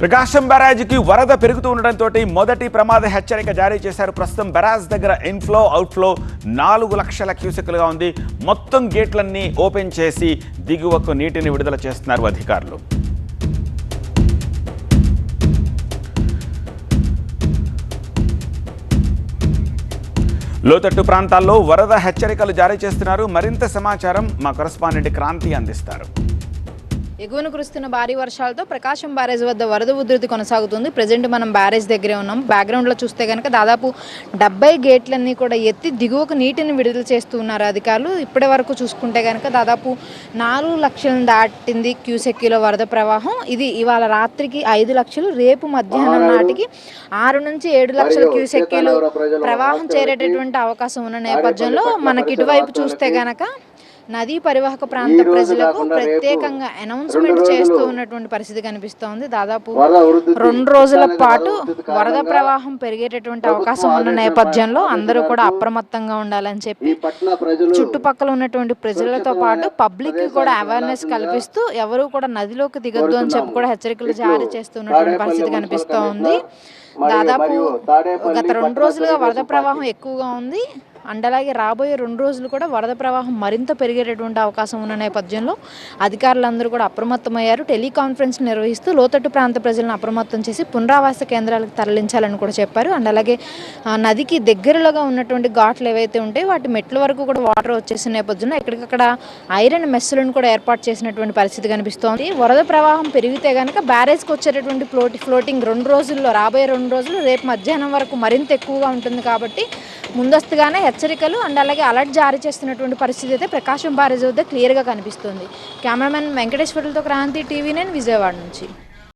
ప్రకాశం బ్యారాజ్కి వరద పెరుగుతూ ఉండడంతో మొదటి ప్రమాద హెచ్చరిక జారీ చేశారు. ప్రస్తుతం బ్యారాజ్ దగ్గర ఇన్ఫ్లో అవుట్ఫ్లో నాలుగు లక్షల క్యూసెక్లుగా ఉంది. మొత్తం గేట్లన్నీ ఓపెన్ చేసి దిగువకు నీటిని విడుదల చేస్తున్నారు అధికారులు. లోతట్టు ప్రాంతాల్లో వరద హెచ్చరికలు జారీ చేస్తున్నారు. మరింత సమాచారం మా కరస్పాండెంట్ క్రాంతి అందిస్తారు. ఎగువన కురుస్తున్న భారీ వర్షాలతో ప్రకాశం బ్యారేజ్ వద్ద వరద ఉధృతి కొనసాగుతుంది. ప్రజెంట్ మనం బ్యారేజ్ దగ్గరే ఉన్నాం. బ్యాక్గ్రౌండ్లో చూస్తే కనుక దాదాపు డెబ్బై గేట్లన్నీ కూడా ఎత్తి దిగువకు నీటిని విడుదల చేస్తూ ఉన్నారు అధికారులు. ఇప్పటి వరకు చూసుకుంటే కనుక దాదాపు నాలుగు లక్షలను దాటింది క్యూసెక్కిలో వరద ప్రవాహం. ఇది ఇవాళ రాత్రికి ఐదు లక్షలు రేపు మధ్యాహ్నం నాటికి ఆరు నుంచి ఏడు లక్షల క్యూసెక్కిలు ప్రవాహం చేరేటటువంటి అవకాశం ఉన్న నేపథ్యంలో మనకి ఇటువైపు చూస్తే గనక నదీ పరివాహక ప్రాంత ప్రజలకు ప్రత్యేకంగా అనౌన్స్మెంట్ చేస్తూ ఉన్నటువంటి పరిస్థితి కనిపిస్తోంది. దాదాపు రెండు రోజుల పాటు వరద ప్రవాహం పెరిగేటటువంటి అవకాశం ఉన్న నేపథ్యంలో అందరూ కూడా అప్రమత్తంగా ఉండాలని చెప్పి చుట్టుపక్కల ఉన్నటువంటి ప్రజలతో పాటు పబ్లిక్కి కూడా అవేర్నెస్ కల్పిస్తూ ఎవరు కూడా నదిలోకి దిగొద్దు అని చెప్పి కూడా హెచ్చరికలు జారీ చేస్తున్నటువంటి పరిస్థితి కనిపిస్తోంది. దాదాపు గత రెండు రోజులుగా వరద ప్రవాహం ఎక్కువగా ఉంది. అండ్ అలాగే రాబోయే రెండు రోజులు కూడా వరద ప్రవాహం మరింత పెరిగేటటువంటి అవకాశం ఉన్న నేపథ్యంలో అధికారులందరూ కూడా అప్రమత్తమయ్యారు. టెలికాన్ఫరెన్స్ నిర్వహిస్తూ లోతట్టు ప్రాంత ప్రజలను అప్రమత్తం చేసి పునరావాస కేంద్రాలకు తరలించాలని కూడా చెప్పారు. అండ్ అలాగే నదికి దగ్గరలోగా ఉన్నటువంటి ఘాట్లు ఏవైతే ఉంటాయో వాటి మెట్ల వరకు కూడా వాటర్ వచ్చేసిన నేపథ్యంలో ఎక్కడికక్కడ ఐరన్ మెస్సులను కూడా ఏర్పాటు చేసినటువంటి పరిస్థితి కనిపిస్తోంది. వరద ప్రవాహం పెరిగితే కనుక బ్యారేజ్కి వచ్చేటటువంటి ఫ్లోటి ఫ్లోటింగ్ రెండు రోజుల్లో రాబోయే రెండు రోజులు రేపు మధ్యాహ్నం వరకు మరింత ఎక్కువగా ఉంటుంది కాబట్టి ముందస్తుగానే హెచ్చరికలు అండ్ అలాగే అలర్ట్ జారీ చేస్తున్నటువంటి పరిస్థితి అయితే ప్రకాశం బారేజ్ వద్ద క్లియర్గా కనిపిస్తుంది. కెమెరామెన్ వెంకటేశ్వర్లతో క్రాంతి టీవీ నేను విజయవాడ నుంచి.